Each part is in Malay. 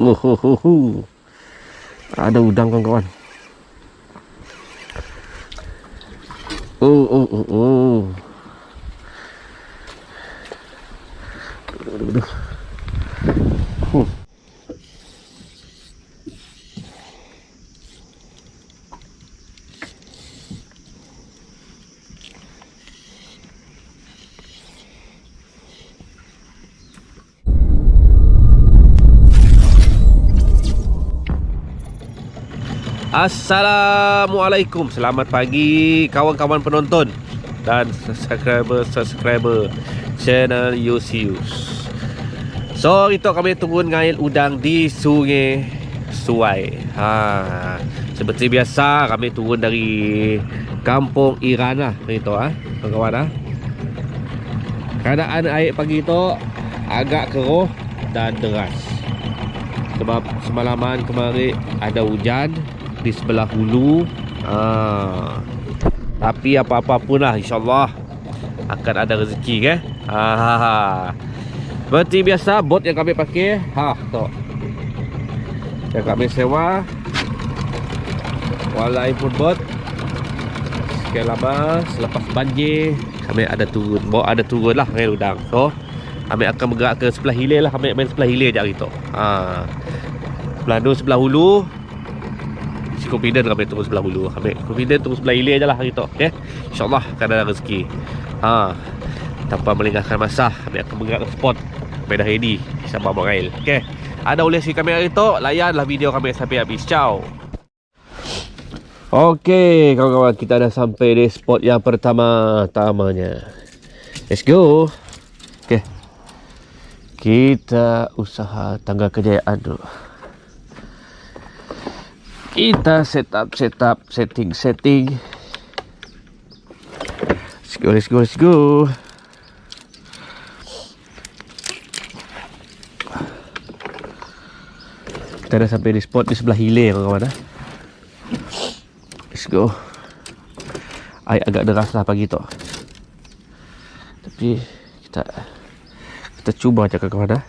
Oh, oh, oh, oh. Ada udang kawan-kawan. Oh, oh, oh, oh. Aduh, aduh, aduh. Assalamualaikum Selamat pagi kawan-kawan penonton Dan subscriber-subscriber channel Yusius So itu kami turun ngail udang di sungai Suai ha. Seperti biasa kami turun dari kampung Irana Itu ha, kawan-kawan ha. Keadaan air pagi itu agak keruh dan deras Sebab semalaman kemarin ada hujan di sebelah hulu. Ha. Tapi apa-apa pun lah InsyaAllah Akan ada rezeki ke ha. Seperti biasa Bot yang kami pakai Ha tu Yang kami sewa. Walaupun bot. Sekian lama Selepas banjir Kami ada turun. Bawa ada turun lah Main udang So. Kami akan bergerak ke sebelah hilir lah Kami main sebelah hilir je hari tu ha. Sebelah tu sebelah hulu confident kami turun sebelah hulu kami confident turun sebelah hilir je lah hari tu okay? insyaAllah akan ada rezeki ha. tanpa melengahkan masa kami akan bergerak ke spot kami dah ready buat rail okay? ada oleh si kami hari tu layanlah video kami sampai habis ciao Okey, kawan-kawan, kita dah sampai di spot yang pertama tamanya. Let's go. Okey. Kita usaha tangga kejayaan dulu. Kita set up, set up, setting, setting. Let's go, let's go, let's go. Kita dah sampai di spot di sebelah hilir kawan-kawan. Eh? Let's go. Air agak deras lah pagi tu. Tapi kita kita cuba je kawan-kawan. Eh?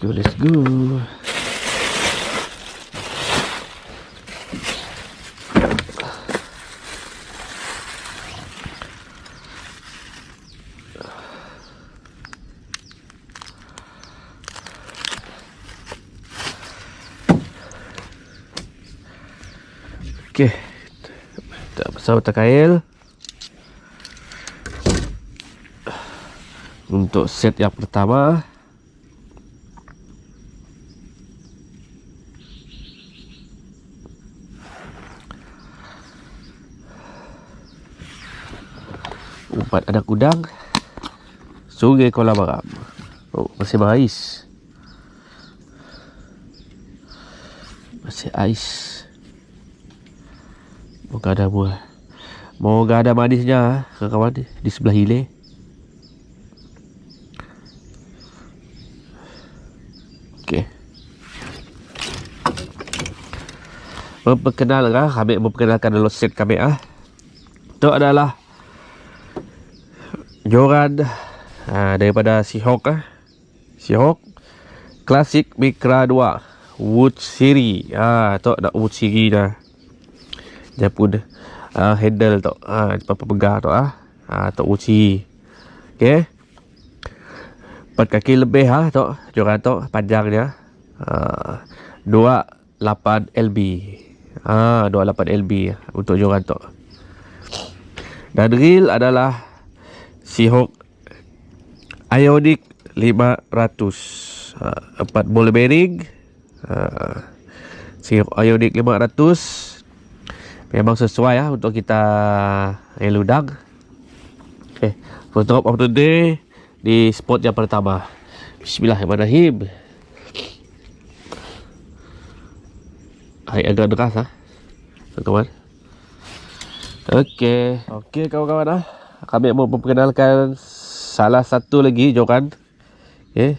Go, let's go. Tak pasal otak kail. Untuk set yang pertama Umpat anak udang. Sungai Kuala Baram. Oh masih berais Masih ais. Moga ada buah. Moga ada manisnya Kawan-kawan di sebelah hilir. Memperkenalkan Kami memperkenalkan dulu set kami ah. Itu adalah Joran ha, daripada Seahawk ah. Seahawk Classic Micra 2 Wood Siri. Ha, tu nak Wood Siri dah. Dia pun uh, handle tu ha, apa pegang tu ah. Ha, tu Wood Siri. Ok. 4 kaki lebih ha, tu joran tu panjang dia. Ha, 28 LB ha, 28 LB untuk joran tu dan reel adalah Seahawk Ionic 500 uh, 4 ball bearing. Uh, Seahawk Ionic 500 memang sesuai ya untuk kita eludang okay. first drop of the day di spot yang pertama. Bismillahirrahmanirrahim. Air agak deras ha kawan Okey, okey kawan-kawan ah. Kami mau memperkenalkan salah satu lagi joran. Okey.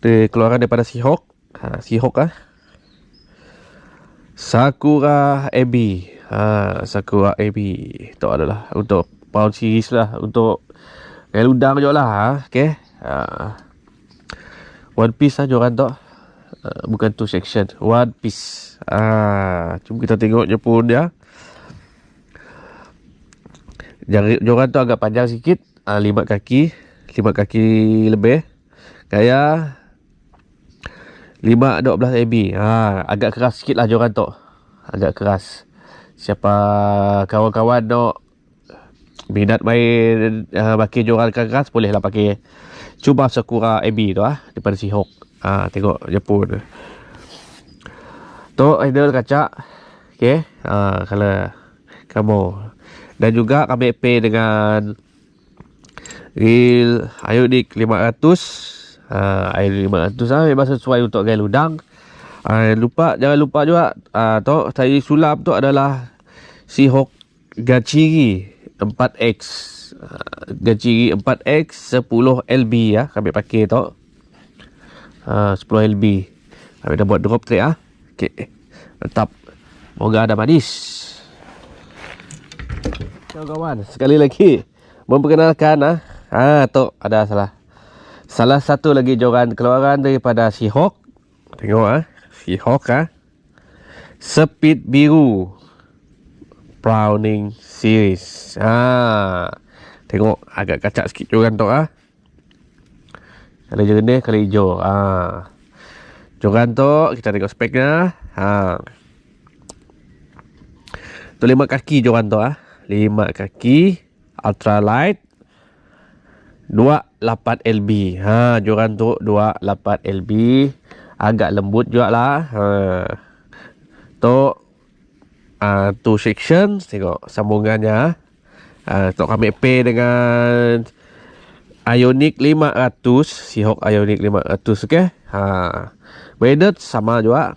Dia keluaran daripada Seahawk. Ha, Seahawk ah. Sakura AB. Ha, Sakura AB. Itu adalah untuk pound series lah. Untuk gaya udang je lah. Ha. Okay. Ha. One piece lah joran tu. Uh, bukan two section. One piece. Ha. Cuma kita tengok je pun dia. Joran tu agak panjang sikit. Ha, lima kaki. Lima kaki lebih. Gaya 5 12 AB. Ha, agak keras sikit lah joran tu. Agak keras. Siapa kawan-kawan nak minat main uh, pakai joran keras boleh lah pakai cuba Sakura AB tu ah daripada Seahawk. Ha, tengok Jepun. Tu idol kaca. Okey. Ha, kalau kamu dan juga kami pay dengan Real Ionic 500 uh, air 500 lah. Memang sesuai untuk gaya ludang. Uh, lupa jangan lupa juga uh, tu tadi sulap tu adalah Seahawk Gachiri 4X uh, Gachiri 4X 10 LB ya kami pakai tu uh, 10 LB kami dah buat drop track ah. Okay. mantap. Moga ada manis kawan-kawan sekali lagi memperkenalkan ah ha, tu ada salah Salah satu lagi joran keluaran daripada Seahawk. Tengok ah, Seahawk ah. Speed biru. Browning series. Ha. Tengok agak kacak sikit joran tu ah. Kali jernih, kali hijau. Ha. Joran tu kita tengok speknya. Ha. Tu lima kaki joran tu ah. Lima kaki ultra light 28 LB. Ha, joran tu 28 LB. Agak lembut juga lah. Ha. Tu uh, two section. Tengok sambungannya. Uh, tu kami pay dengan Ionic 500. Seahawk Ionic 500. Okay. Ha. Braided sama juga.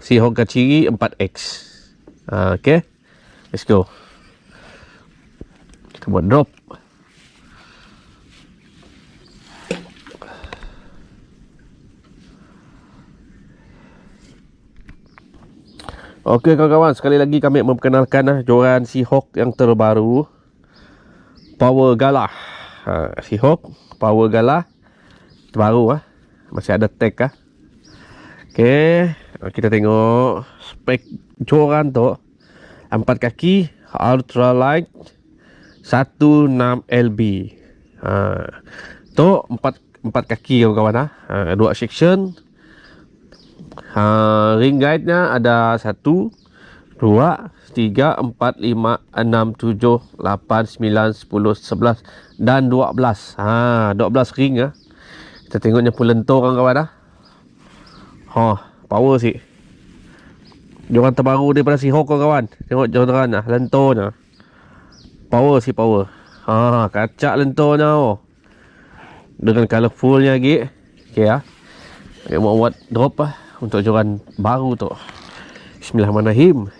Seahawk Kaciri 4X. Ha, okay. Let's go kebun drop Okey kawan-kawan sekali lagi kami memperkenalkan eh, ah joran Seahawk yang terbaru Power Galah. Ha Seahawk Power Galah terbaru ah. Masih ada tag ah. Okey, kita tengok spek joran tu. Empat kaki ultra light 16LB. Ha. Tu empat empat kaki kawan-kawan ah. Ha. ha dua section. Ha ring guide nya ada 1 2 3 4 5 6 7 8 9 10 11 dan 12. Ha 12 ring ah. Ha. Kita tengoknya pun lentur kawan-kawan ah. Ha. ha power sih. Jangan terbaru daripada si Hawk kawan. Tengok jangan lah lentur nah. Ha. Power sih power. Ha, kacak lenturnya oh. Dengan colorfulnya lagi. Okey ah. Okay, mau buat drop ah untuk joran baru tu. Bismillahirrahmanirrahim.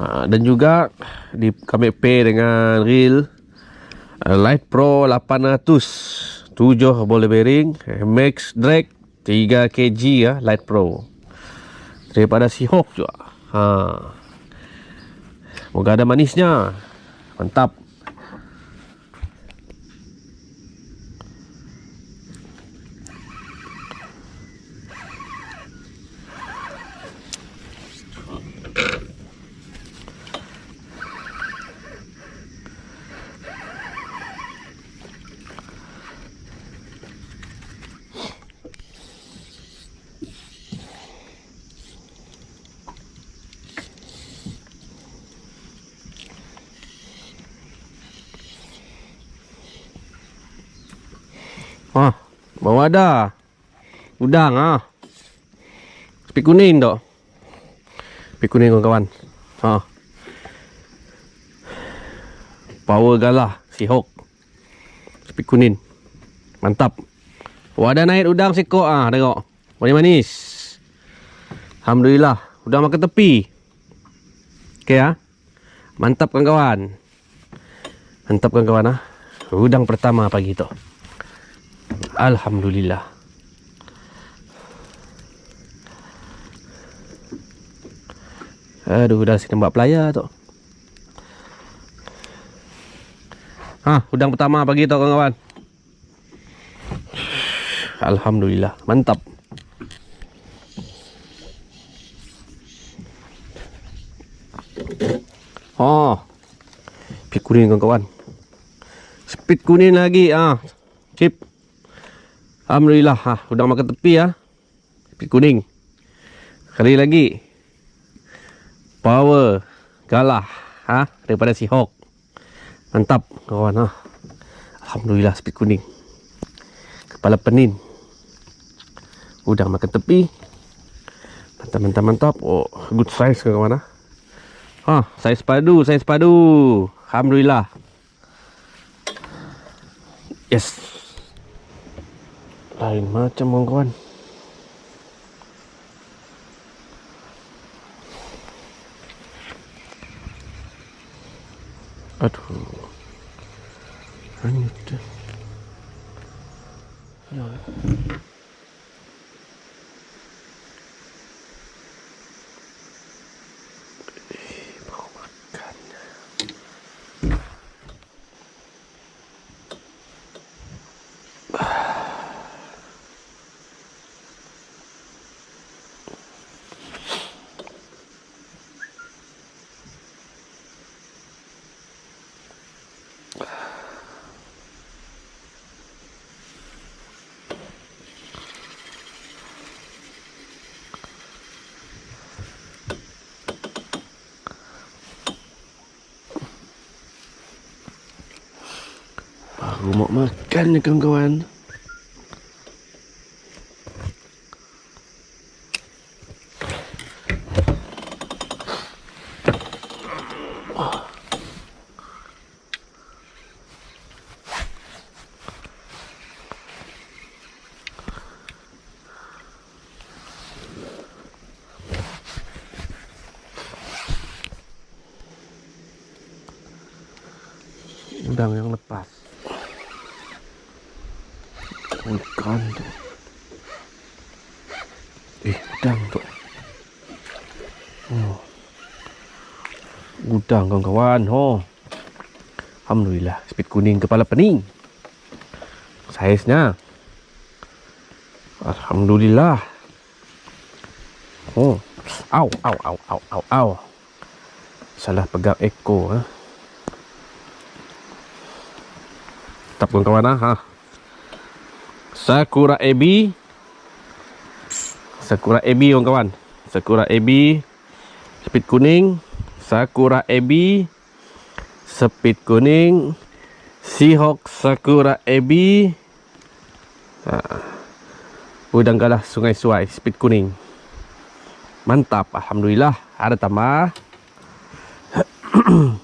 Ha, dan juga di kami pay dengan real uh, Light Pro 800 7 boleh bearing Max Drag 3 kg ya Light Pro. Daripada si Hawk juga. Ha. moga ada manisnya. Mantap Ha, bawa ada. Udang ah. Spik kuning tu. Spik kuning kawan-kawan. Ha. Power galah si Hawk. Spik kuning. Mantap. Wadah naik udang seko ah, tengok. Manis manis. Alhamdulillah. Udah makan tepi. Okey ya. Mantap kawan-kawan. Mantap kawan-kawan ah. Udang pertama pagi tu. Alhamdulillah. Aduh, dah sini buat pelaya tu. Ha, udang pertama pagi tu kawan-kawan. Alhamdulillah, mantap. Oh. Speed kuning kawan-kawan. Speed kuning lagi ah. Chip. Alhamdulillah ha, udang makan tepi ah. Speed kuning. Kali lagi. Power galah ha daripada si Hawk. Mantap kawan ha. Alhamdulillah speed kuning. Kepala penin. Udang makan tepi. Mantap mantap mantap. Oh, good size kawan ha. Ha, saiz padu, saiz padu. Alhamdulillah. Yes. Lain macam kawan-kawan. Aduh. Hanya tu. Ya. Baru mau makan ni kawan-kawan. Udang yang lepas. Tu. Eh, udang tu. Oh. Udang kawan-kawan. Oh. Alhamdulillah. Speed kuning kepala pening. Saiznya. Alhamdulillah. Oh. Au, au, au, au, au, au. Salah pegang ekor. Ha? Tetap kawan-kawan. Ha? ha. Sakura Ebi Sakura Ebi kawan-kawan Sakura Ebi Speed kuning. Sakura Ebi Speed kuning. Seahawk Sakura Ebi ha. Udang galah Sungai Suai Speed kuning. Mantap Alhamdulillah. Ada tambah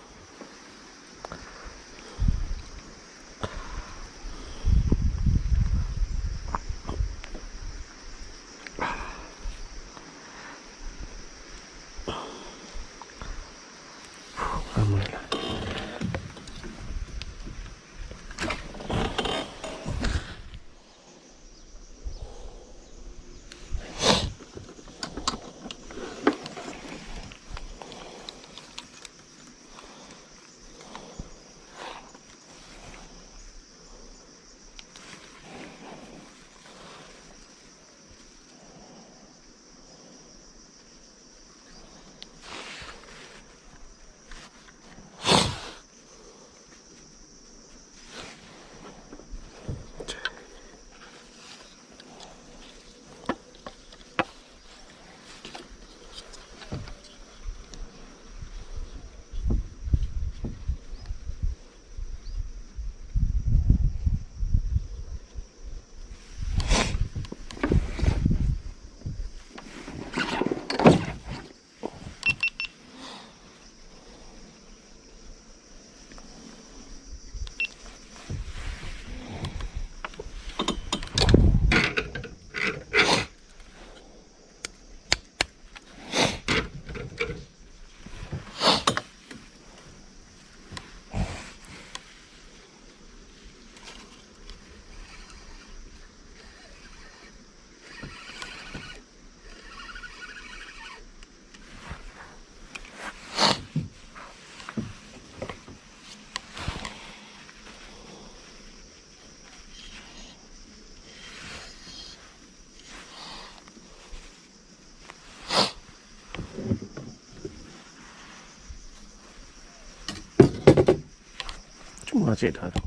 Ha, cik dah tu.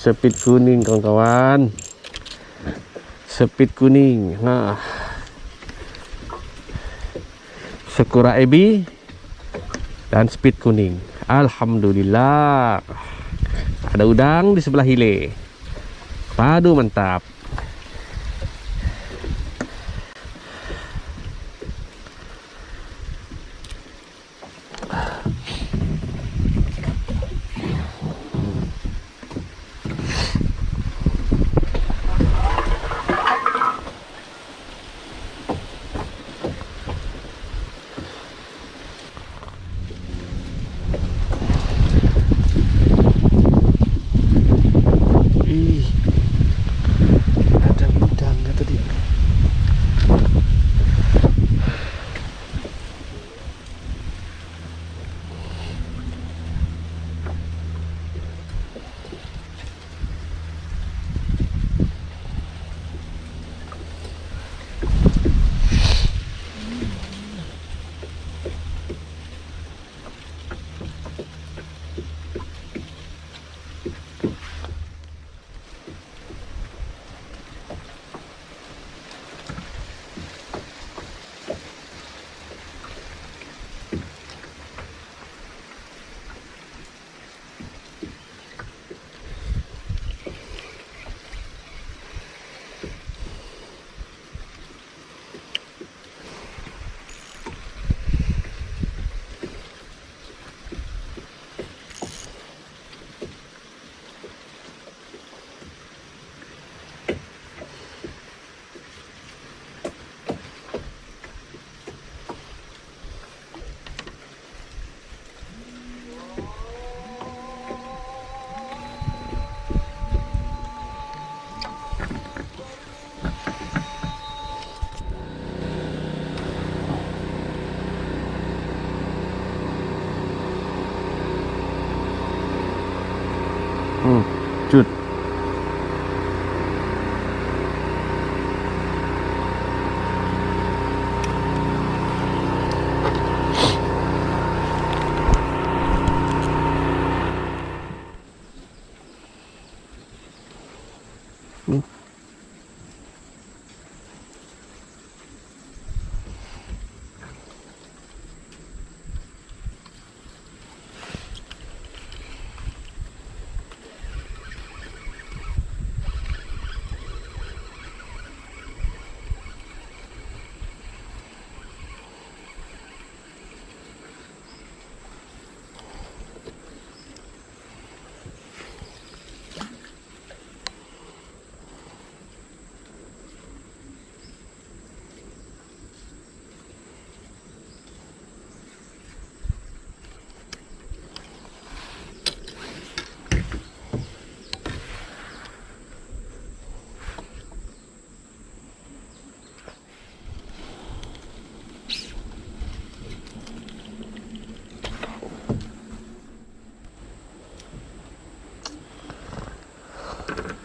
Sepit kuning kawan-kawan. Sepit kuning. Ha. Sakura ebi dan speed kuning. Alhamdulillah. Ada udang di sebelah hile. Padu mantap.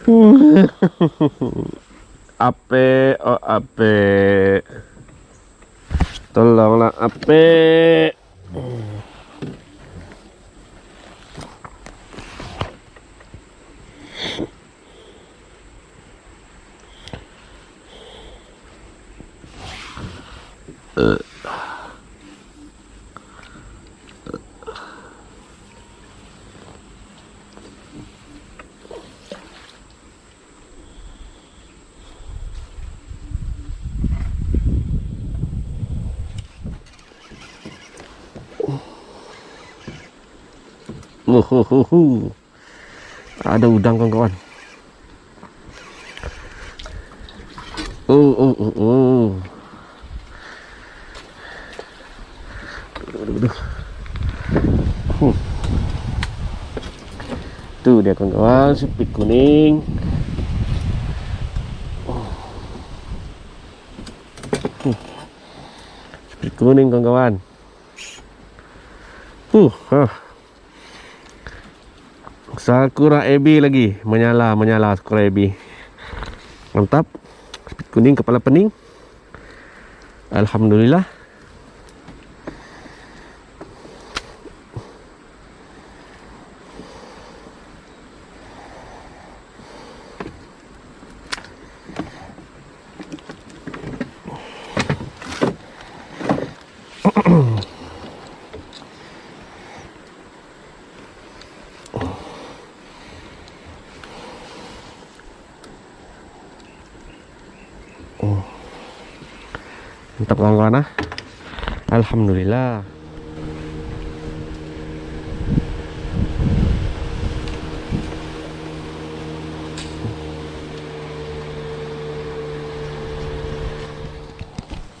Ape, oh, ape. Esto ape. Ada udang kawan-kawan. Oh, oh, oh, oh. Duduk, duduk, duduk. Hmm. Tu dia kawan-kawan, sepik kuning. Hmm. Sepik kuning kawan-kawan. Uh, huh. Sakura AB lagi. Menyala Menyala Sakura AB Mantap. Speed kuning kepala pening. Alhamdulillah Mantap kawan-kawan ah. Alhamdulillah.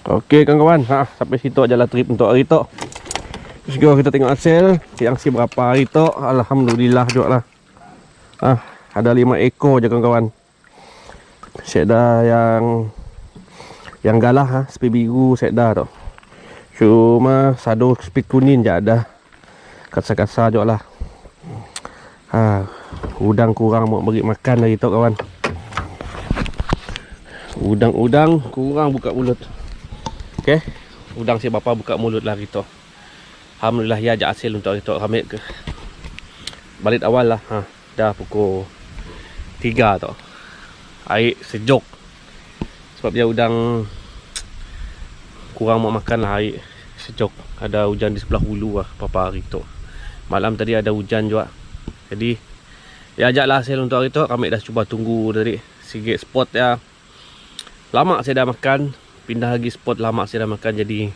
Okey kawan-kawan, ha sampai situ ajalah trip untuk hari tu. Go kita tengok hasil yang si berapa hari tu. Alhamdulillah juga lah. Ah, ada 5 ekor je kawan-kawan. Dah yang yang galah ha, speed biru set dah tu. Cuma sado speed kuning je ada. Kasar-kasar je lah. Ha, udang kurang mau beri makan lagi tu kawan. Udang-udang kurang buka mulut. Okey. Udang si bapa buka mulut lah gitu. Alhamdulillah ya ajak hasil untuk itu kami ke balik awal lah ha, dah pukul 3 tu air sejuk sebab dia udang kurang mau makan lah air. Sejuk ada hujan di sebelah hulu lah beberapa hari tu. Malam tadi ada hujan juga. Jadi dia ajak lah hasil untuk hari tu. Kami dah cuba tunggu dari sikit spot ya lama saya dah makan. Pindah lagi spot lama saya dah makan. Jadi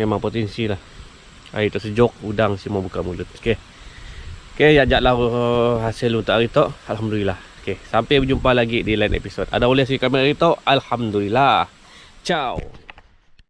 memang potensi lah. Air tu sejuk udang semua buka mulut. Okey. Okey ajaklah uh, hasil untuk hari tu. Alhamdulillah. Okey sampai berjumpa lagi di lain episod. Ada oleh si kamera hari tu? Alhamdulillah. Ciao